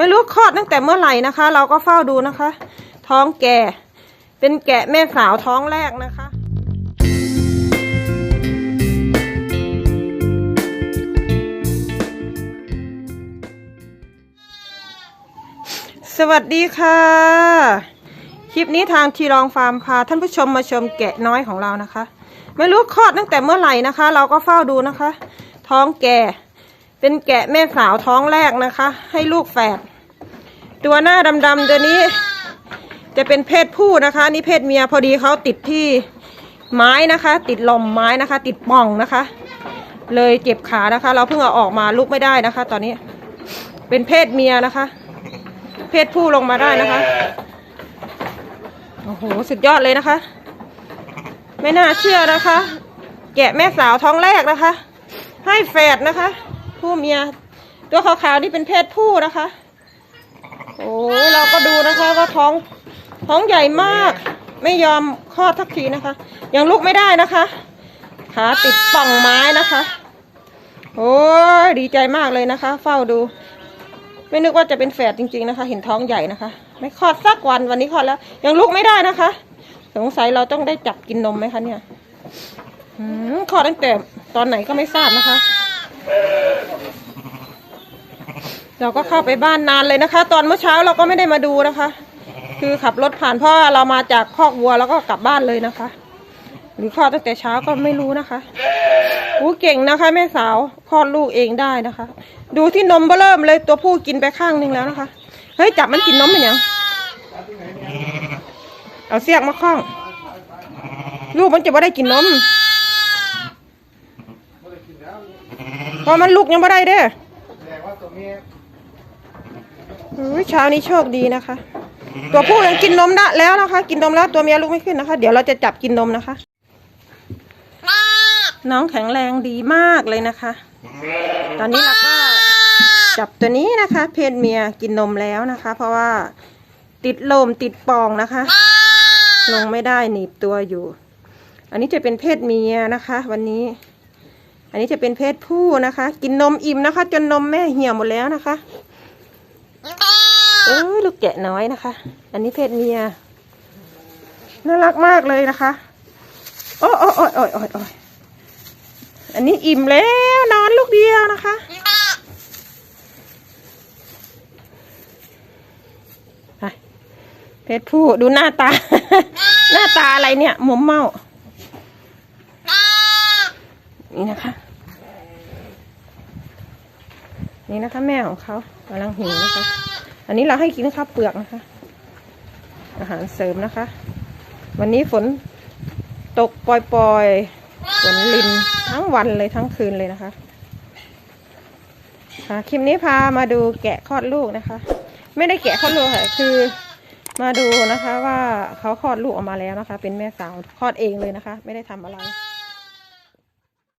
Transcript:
ไม่รู้คลอดตั้งแต่เมื่อไหร่นะคะ เราก็เฝ้าดูนะคะ ท้องแก่ เป็นแกะแม่สาวท้องแรกนะคะสวัสดีค่ะ คลิปนี้ทางทีรองฟาร์มพาท่านผู้ชมมาชมแกะน้อยของเรานะคะ ไม่รู้คลอดตั้งแต่เมื่อไหร่นะคะ เราก็เฝ้าดูนะคะ ท้องแก่ เป็นแกะแม่สาวท้องแรกนะคะ ให้ลูกแฝด ตัวหน้าดำๆตัวนี้ จะเป็นเพศผู้นะคะนี่เพศเมียพอดีเขาติดที่ไม้นะคะ ติดลมไม้นะคะ ติดป่องนะคะ เลยเจ็บขานะคะ เราเพิ่งเอาออกมาลุกไม่ได้นะคะ ตอนนี้ เป็นเพศเมียนะคะ เพศผู้ลงมาได้นะคะโอ้โหสุดยอดเลยนะคะ ไม่น่าเชื่อนะคะ แกะแม่สาวท้องแรกนะคะ ให้แฝดนะคะ ผู้เมีย ตัวขาวๆนี่เป็นเพศผู้นะคะ โอ้ยเราก็ดูนะคะว่าท้องท้องใหญ่มาก ไม่ยอมคลอดทักทีนะคะ ยังลุกไม่ได้นะคะขาติดป่องไม้นะคะ โอ้ยดีใจมากเลยนะคะ เฝ้าดู ไม่นึกว่าจะเป็นแฝดจริง ๆนะคะ เห็นท้องใหญ่นะคะ ไม่คลอดสักวันวันนี้คลอดแล้ว ยังลุกไม่ได้นะคะ สงสัยเราต้องได้จับกินนมไหมคะเนี่ยคลอดตั้งแต่ตอนไหนก็ไม่ทราบนะคะ เราก็เข้าไปบ้านนานเลยนะคะ ตอนเมื่อเช้าเราก็ไม่ได้มาดูนะคะ คือขับรถผ่านเพราะว่าเรามาจากคอกวัวแล้วก็กลับบ้านเลยนะคะ หรือคลอดตั้งแต่เช้าก็ไม่รู้นะคะอู้เก่งนะคะ แม่สาวคลอดลูกเองได้นะคะ ดูที่นมเบอเริ่มเลยตัวผู้กินไปข้างหนึงแล้วนะคะเฮ้ยจับมันกินนมเป็นยังเอาเสียกมาคล้อง ลูกมันจะไม่ได้กินนมเพอมันลูกยังไม่ได้เด้อ เช้านี้โชคดีนะคะ ตัวผู้ยังกินนมได้แล้วนะคะ กินนมแล้วตัวเมียลุกไม่ขึ้นนะคะ เดี๋ยวเราจะจับกินนมนะคะ น้องแข็งแรงดีมากเลยนะคะ ตอนนี้เราก็จับตัวนี้นะคะ เพศเมียกินนมแล้วนะคะ เพราะว่าติดลมติดปองนะคะ ลงไม่ได้หนีบตัวอยู่ อันนี้จะเป็นเพศเมียนะคะ วันนี้ อันนี้จะเป็นเพศผู้นะคะ กินนมอิ่มนะคะ จนนมแม่เหี่ยวหมดแล้วนะคะ ออลูกแกะน้อยนะคะ อันนี้เพศเมีย น่ารักมากเลยนะคะ โอ้โอ้โอ้โอ้โอ้โอ้ยอันนี้อิ่มแล้วนอนลูกเดียวนะคะ เพศผู้ดูหน้าตา หน้าตาอะไรเนี่ยหมมเมา นี่นะคะ นี่นะคะแม่ของเขากำลังหิวนะคะ อันนี้เราให้กินข้าวเปลือกนะคะ อาหารเสริมนะคะ วันนี้ฝนตกปล่อยๆฝนลินทั้งวันเลยทั้งคืนเลยนะคะค่ะคลิปนี้พามาดูแกะคลอดลูกนะคะ ไม่ได้แกะคลอดลูกค่ะคือมาดูนะคะว่าเขาคลอดลูกออกมาแล้วนะคะ เป็นแม่สาวคลอดเองเลยนะคะ ไม่ได้ทำอะไร